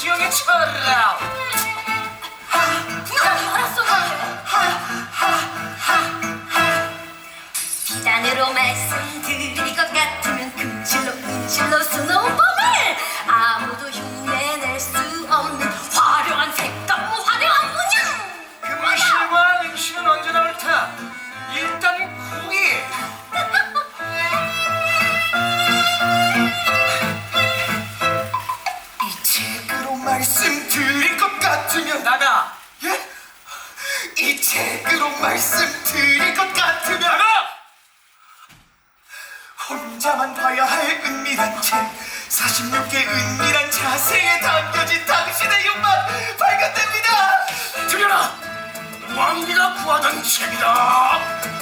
세상에처럼 알았어 비단으로 말 같으면 나가. 예? 이 책으로 말씀드릴 것 같으면 나가! 혼자만 봐야 할 은밀한 책 46개 은밀한 자세에 담겨진 당신의 욕망 발견됩니다! 들여라! 왕비가 구하던 책이다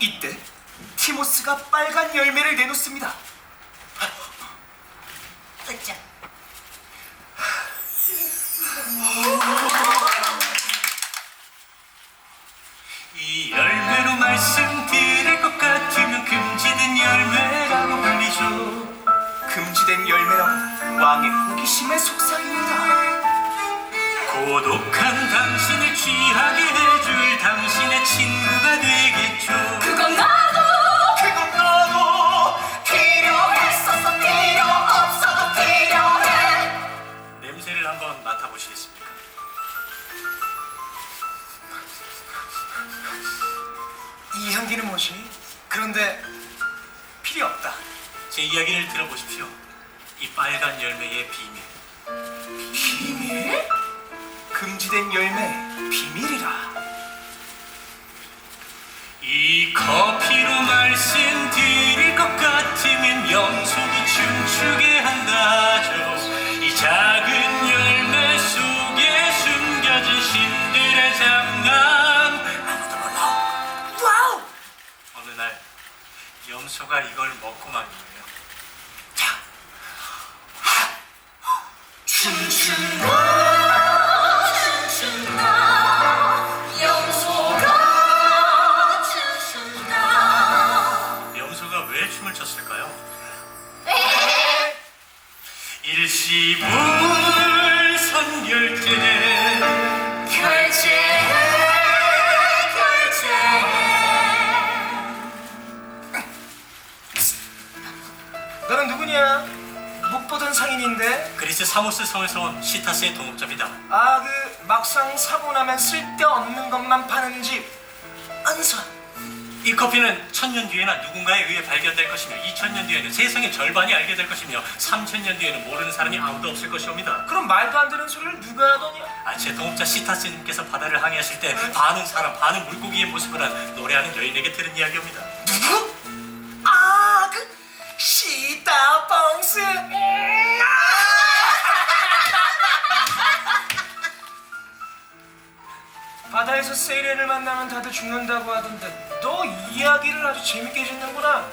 이때 티모스가 빨간 열매를 내놓습니다. 으쌰 이 열매로 말씀드릴 것 같으면 금지된 열매라고 불리죠. 금지된 열매란 왕의 냄새를 한번 맡아보시겠습니까? 이 향기는 뭐지? 그런데 필요 없다 제 이야기를 들어보십시오 이 빨간 열매의 비밀 비밀? 금지된 열매 비밀이라 이 커피로 말씀드릴 것 같으면 염소 염소가 이걸 먹고 말이에요. 자. 춤춘다. 왜 춤을 췄을까요? 일시불 상인인데 그리스 사모스 성에서 온 시타스의 동업자입니다 아 그 막상 사고 나면 쓸데없는 것만 파는 집 안사 이 커피는 천년 뒤에나 누군가에 의해 발견될 것이며 2000년 뒤에는 세상의 절반이 알게 될 것이며 3000년 뒤에는 모르는 사람이 아무도 없을 것이옵니다. 그럼 말도 안 되는 소리를 누가 하더냐? 아, 제 동업자 시타스님께서 바다를 항해하실 때 반은 사람, 반은 물고기의 모습을 한 노래하는 여인에게 들은 이야기입니다. 누구? 아, 그 시다펑스. 바다에서 세이렌을 만나면 다들 죽는다고 하던데 너 이야기를 아주 재밌게 짓는구나.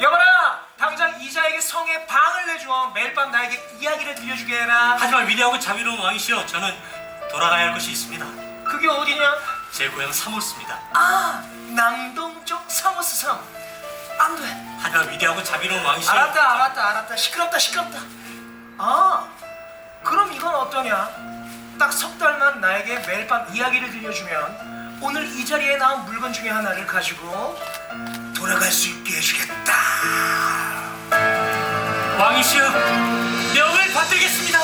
여보라, 당장 이자에게 성에 방을 내줘. 매일 밤 나에게 이야기를 들려주게 해라. 하지만 위대하고 자비로운 왕이시여 저는 돌아가야 할 것이 있습니다. 그게 어디냐? 제 고향 사모스입니다. 아, 남동 쪽 사모스 섬. 안 돼. 하지만 위대하고 자비로운 왕이시여 알았다 알았다 알았다 시끄럽다 시끄럽다 아 그럼 이건 어떠냐 딱 석 달만 나에게 매일 밤 이야기를 들려주면 오늘 이 자리에 나온 물건 중에 하나를 가지고 돌아갈 수 있게 해주겠다. 왕이시여 명을 받들겠습니다.